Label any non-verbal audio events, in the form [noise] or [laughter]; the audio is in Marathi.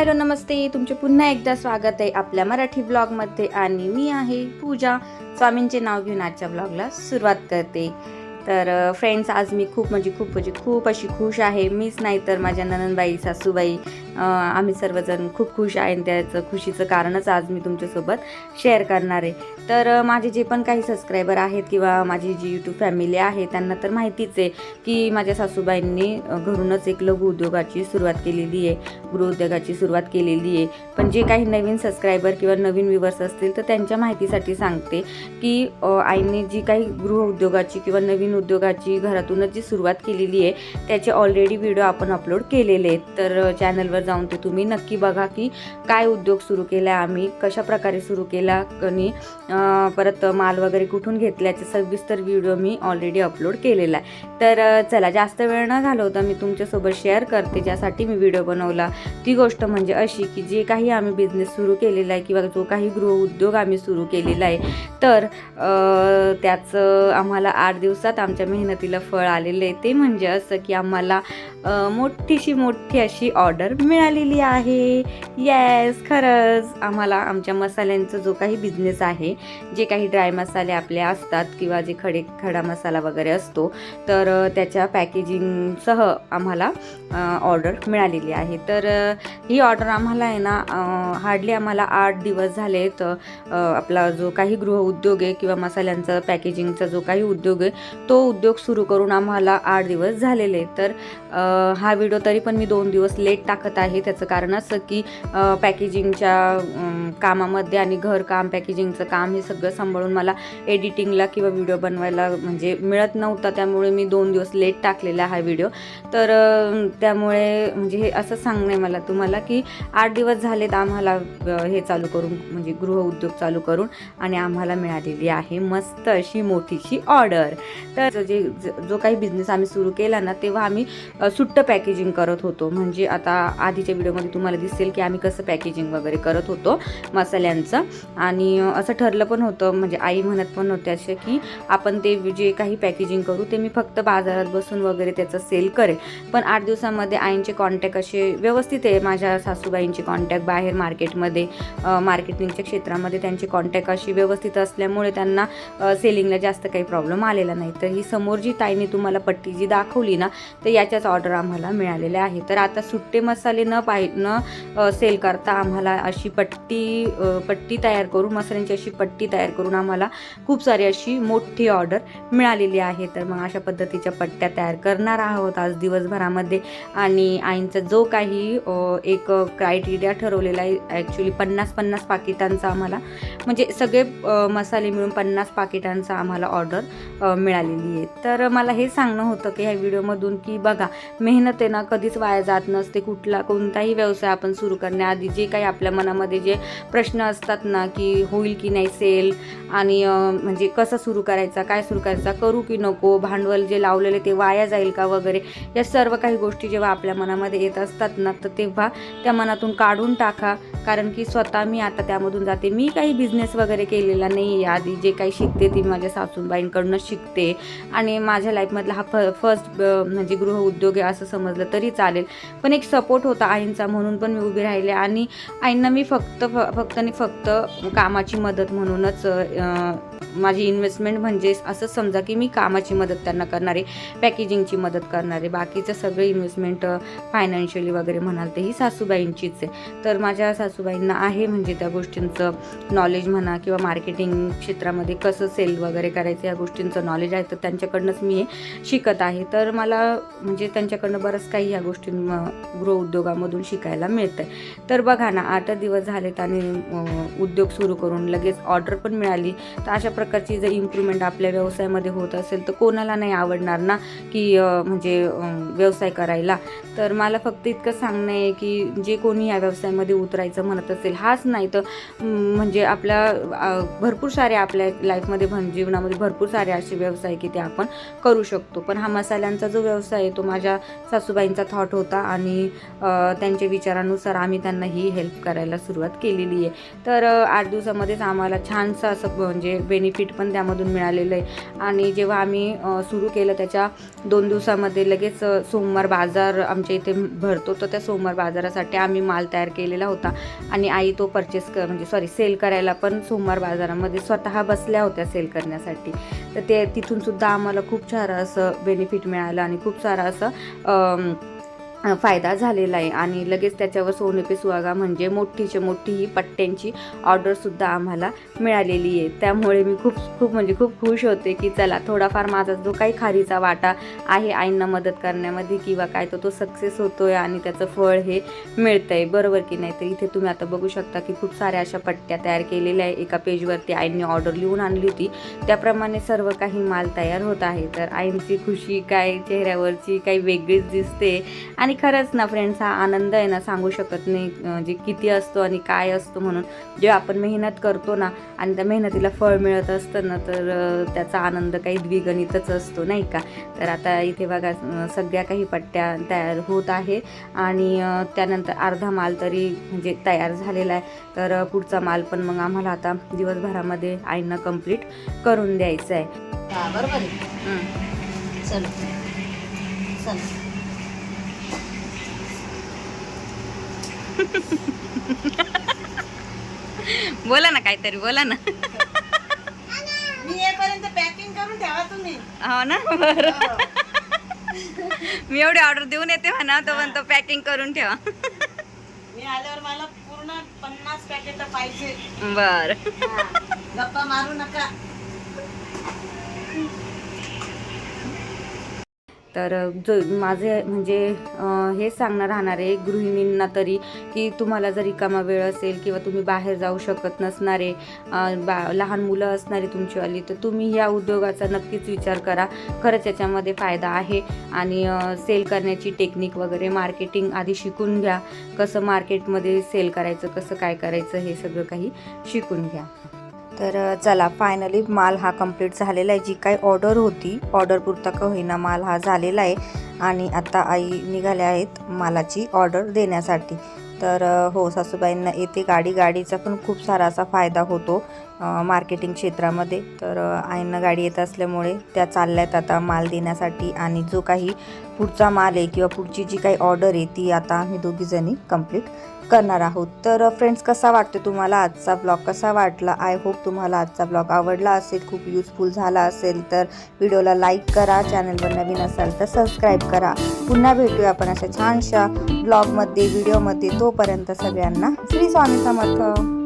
हॅलो नमस्ते. तुमचे पुन्हा एकदा स्वागत आहे आपल्या मराठी ब्लॉगमध्ये आणि मी आहे पूजा. स्वामींचे नाव घेऊन आजच्या ब्लॉगला सुरुवात करते. तर फ्रेंड्स आज मी खूप म्हणजे खूप म्हणजे खूप अशी खुश आहे. मीच नाही तर माझ्या ननंदबाई सासूबाई आम्ही सर्वजण खूप खुश आहे आणि त्याचं खुशीचं कारणच आज मी तुमच्यासोबत शेअर करणार आहे. तर माझे जे पण काही सबस्क्रायबर आहेत किंवा माझी जी यूट्यूब फॅमिली आहे त्यांना तर माहितीच आहे की माझ्या सासूबाईंनी घरूनच एक लघु उद्योगाची सुरुवात केलेली आहे गृहउद्योगाची सुरुवात केलेली आहे. पण जे काही नवीन सबस्क्रायबर किंवा नवीन व्ह्युअर्स असतील तर त्यांच्या माहितीसाठी सांगते की आईने जी काही गृहउद्योगाची किंवा नवीन उद्योगाची घरातूनच जी सुरुवात केलेली आहे त्याचे ऑलरेडी व्हिडिओ आपण अपलोड केलेले आहेत. तर चॅनलवर जाऊन ते तुम्ही नक्की बघा की काय उद्योग सुरू केला आम्ही कशा प्रकारे सुरू केला आणि परत माल वगैरे कुठून घेतल्याचे सविस्तर व्हिडिओ मी ऑलरेडी अपलोड केलेला आहे. तर चला जास्त वेळ न घालवता मी तुमच्यासोबत शेअर करते. ज्यासाठी मी व्हिडिओ बनवला. ती गोष्ट म्हणजे अशी की जे काही आम्ही बिझनेस सुरू केलेला आहे किंवा जो काही गृहउद्योग आम्ही सुरू केलेला आहे तर त्याचं आम्हाला आठ दिवसात आमच्या मेहनतीला फळ आलेलं आहे. ते म्हणजे असं की आम्हाला मोठीशी मोठी अशी ऑर्डर मिळालेली आहे. येस खरंच. आम्हाला आमच्या मसाल्यांचा जो काही बिझनेस आहे जे काही ड्राय मसाले आपले असतात किंवा जे खडे खडा मसाला वगैरे असतो तर त्याच्या पॅकेजिंगसह आम्हाला ऑर्डर मिळालेली आहे. तर ही ऑर्डर आम्हाला आहे ना हार्डली आम्हाला आठ दिवस झाले तर आपला जो काही गृह उद्योग आहे किंवा मसाल्यांचा पॅकेजिंगचा जो काही उद्योग आहे तो उद्योग सुरू करून आम्हाला आठ दिवस झालेले तर हा व्हिडिओ तरी पण मी दोन दिवस लेट टाकत आहे. त्याचं कारण असं की पॅकेजिंगच्या कामामध्ये आणि घरकाम पॅकेजिंगचं काम हे सगळं सांभाळून मला एडिटिंगला किंवा व्हिडिओ बनवायला म्हणजे मिळत नव्हता. त्यामुळे मी दोन दिवस लेट टाकलेला हा व्हिडिओ. तर त्यामुळे म्हणजे हे असं सांगणं आहे मला तुम्हाला की आठ दिवस झालेत आम्हाला हे चालू करून म्हणजे गृह उद्योग चालू करून आणि आम्हाला मिळालेली आहे मस्त अशी मोठीशी ऑर्डर. तर जे जो काही बिझनेस आम्ही सुरू केला ना तेव्हा आम्ही सुट्ट पॅकेजिंग करत होतो. म्हणजे आता आधीच्या व्हिडिओमध्ये तुम्हाला दिसेल की आम्ही कसं पॅकेजिंग वगैरे करत होतो मसाल्यांचं. आणि असं ठरलं पण होतं म्हणजे आई म्हणत पण होते असे की आपण ते जे काही पॅकेजिंग करू ते मी फक्त बाजारात बसून वगैरे त्याचं सेल करेल पण आठ दिवसामध्ये आईंचे कॉन्टॅक्ट असे व्यवस्थित आहे. माझ्या सासूबाईंचे कॉन्टॅक्ट बाहेर मार्केटमध्ये मार्केटिंगच्या क्षेत्रामध्ये त्यांचे कॉन्टॅक्ट अशी व्यवस्थित असल्यामुळे त्यांना सेलिंगला जास्त काही प्रॉब्लेम आलेला नाही. तर ही समोर जी ताईने तुम्हाला पट्टी जी दाखवली ना तर याच्याच ऑर्डर आम्हाला मिळालेल्या आहे तर आता सुट्टे मसाले न पाहि न सेल करता आम्हाला अशी पट्टी पट्टी तयार करून मसाल्यांची अशी पट्टी तयार करून आम्हाला खूप सारी अशी मोठी ऑर्डर मिळालेली आहे. तर मग अशा पद्धतीच्या पट्ट्या तयार करणार आहोत आज दिवसभरामध्ये. आणि आईंचा जो काही एक क्रायटेरिया ठरवलेला आहे ॲक्च्युली पन्नास पन्नास पाकिटांचा आम्हाला म्हणजे सगळे मसाले मिळून पन्नास पाकिटांचा आम्हाला ऑर्डर मिळालेली आहे. तर मला हे सांगणं होतं की ह्या व्हिडिओमधून की बघा मेहनत आहे ना कधीच वाया जात नसते कुठला कोणताही व्यवसाय आपण सुरू करण्याआधी जे काही आपल्या मनामध्ये जे प्रश्न असतात ना की होईल की नाही सेल आणि म्हणजे कसं सुरू करायचा काय सुरू करायचा करू की नको भांडवल जे लावलेले ते वाया जाईल का वगैरे या सर्व काही गोष्टी जेव्हा आपल्या मनामध्ये येत असतात ना तर तेव्हा त्या मनातून काढून टाका. कारण की स्वतः मी आता त्यामधून जाते. मी काही बिझनेस वगैरे केलेला नाही आहे आधी. जे काही शिकते ती माझ्या सासूबाईंकडनं शिकते. आणि माझ्या लाईफमधला हा फ फर्स्ट म्हणजे गृहउद्योग आहे असं समजलं तरी चालेल. पण एक सपोर्ट होता आईंचा म्हणून पण मी उभी राहिले. आणि आईंना मी फक्त फ फक्त आणि फक्त कामाची मदत म्हणूनच माझी इन्व्हेस्टमेंट म्हणजे असं समजा की मी कामाची मदत त्यांना करणारे पॅकेजिंगची मदत करणारे बाकीचं सगळं इन्व्हेस्टमेंट फायनान्शियली वगैरे म्हणाल तर ही सासूबाईंचीच आहे. तर माझ्या सासूबाईंना आहे म्हणजे त्या गोष्टींचं नॉलेज म्हणा किंवा मार्केटिंग क्षेत्रामध्ये कसं सेल वगैरे करायचं या गोष्टींचं नॉलेज आहे तर त्यांच्याकडनंच मी हे शिकत आहे. तर मला म्हणजे त्यांच्याकडनं बरंच काही या गोष्टी गृह उद्योगामधून शिकायला मिळतं आहे तर बघा ना आठ दिवस झालेत आणि उद्योग सुरू करून लगेच ऑर्डर पण मिळाली. तर अशा प्रकारची जर इम्प्रूव्हमेंट आपल्या व्यवसायामध्ये होत असेल तर कोणाला नाही आवडणार ना की म्हणजे व्यवसाय करायला. तर मला फक्त इतकं सांगणं आहे की जे कोणी या व्यवसायामध्ये उतरायचं म्हणत असेल हाच नाही तर म्हणजे आपल्या भरपूर सारे आपल्या लाईफमध्ये भन म्हणजे जीवनामध्ये भरपूर सारे असे व्यवसाय की ते आपण करू शकतो. पण हा मसाल्यांचा जो व्यवसाय आहे तो माझ्या सासूबाईंचा थॉट होता आणि त्यांच्या विचारानुसार आम्ही त्यांना ही हेल्प करायला सुरुवात केलेली आहे. तर आठ दिवसामध्येच आम्हाला छानसं असं म्हणजे बेनिफिट पण त्यामधून मिळालेलं आहे. आणि जेव्हा आम्ही सुरू केलं त्याच्या दोन दिवसामध्ये लगेच सोमवार बाजार आमच्या इथे भरतो. तर त्या सोमवार बाजारासाठी आम्ही माल तयार केलेला होता. आणि आई तो परचेस क म्हणजे सॉरी सेल करायला पण सोमवार बाजारामध्ये स्वतः बसल्या होत्या सेल करण्यासाठी. तर ते तिथूनसुद्धा आम्हाला खूप सारं असं बेनिफिट मिळालं. आणि खूप सारं असं फायदा झालेला आहे. आणि लगेच त्याच्यावर सोने पे सुहागा म्हणजे मोठीचे मोठी ही पट्ट्यांची ऑर्डरसुद्धा आम्हाला मिळालेली आहे. त्यामुळे मी खूप खूप म्हणजे खूप खुश होते की चला थोडाफार माझा जो काही खारीचा वाटा आहे आईंना मदत करण्यामध्ये किंवा काय तर तो सक्सेस होतो आहे आणि त्याचं फळ हे मिळतं आहे बरोबर की नाही? तर इथे तुम्ही आता बघू शकता की खूप साऱ्या अशा पट्ट्या तयार केलेल्या आहे. एका पेजवरती आईंनी ऑर्डर लिहून आणली होती. त्याप्रमाणे सर्व काही माल तयार होत आहे. तर आईंची खुशी काय चेहऱ्यावरची काही वेगळीच दिसते. आणि खरंच ना फ्रेंड्स हा आनंद आहे ना सांगू शकत नाही म्हणजे किती असतो आणि काय असतो म्हणून. जेव्हा आपण मेहनत करतो ना आणि त्या मेहनतीला फळ मिळत असतं ना तर त्याचा आनंद काही द्विगणितच असतो नाही का? तर आता इथे बघा सगळ्या काही पट्ट्या तयार होत आहे आणि त्यानंतर अर्धा माल तरी म्हणजे तयार झालेला आहे. तर पुढचा माल पण मग आम्हाला आता दिवसभरामध्ये आईंना कंप्लीट करून द्यायचा आहे. हा बरोबर आहे. चल. चल. [laughs] बोला ना काहीतरी बोला ना. मी येईपर्यंत पॅकिंग करून ठेवा तुम्ही. हो ना? बरं. मी एवढी ऑर्डर देऊन येते म्हणा तो म्हणतो पॅकिंग करून ठेवा. मी आल्यावर मला पूर्ण पन्नास पॅकेट पाहिजे. बर. गप्पा मारू नका. तर जो माझे म्हणजे हे सांगणं सांगणार राहणार आहे गृहिणींना तरी की तुम्हाला जर रिकामा वेळ असेल किंवा तुम्ही बाहेर जाऊ शकत नसणारे बा लहान मुलं असणारे तुमचीवाली तर तुम्ही या उद्योगाचा नक्कीच विचार करा. खरंच याच्यामध्ये फायदा आहे आणि सेल करण्याची टेक्निक वगैरे मार्केटिंग आधी शिकून घ्या. कसं मार्केटमध्ये सेल करायचं कसं काय करायचं हे सगळं काही शिकून घ्या. तर चला फायनली माल हा कंप्लीट झालेला आहे. जी काही ऑर्डर होती ऑर्डर पुरता का होईना माल हा झालेला आहे. आणि आता आई निघाल्या आहेत मालाची ऑर्डर देण्यासाठी. तर हो सासूबाईंना येते गाडी. गाडीचा पण खूप सारा असा फायदा होतो मार्केटिंग क्षेत्रामध्ये. तर आईंना गाडी येत असल्यामुळे त्या चालल्या आहेत आता माल देण्यासाठी. आणि जो काही पुढचा माल आहे किंवा पुढची जी काही ऑर्डर आहे ती आता आम्ही दोघीजणी कंप्लीट करणार आहोत. तर फ्रेंड्स कसा वाटतो तुम्हाला आजचा ब्लॉग कसा वाटला? आय होप तुम्हाला आजचा ब्लॉग आवडला असेल खूप यूजफुल झाला असेल. तर व्हिडिओला लाईक करा चॅनलवर नवीन असाल तर सबस्क्राईब करा. पुन्हा भेटूया आपण अशा छानशा ब्लॉगमध्ये व्हिडिओमध्ये तोपर्यंत सगळ्यांना श्री स्वामी समर्थ.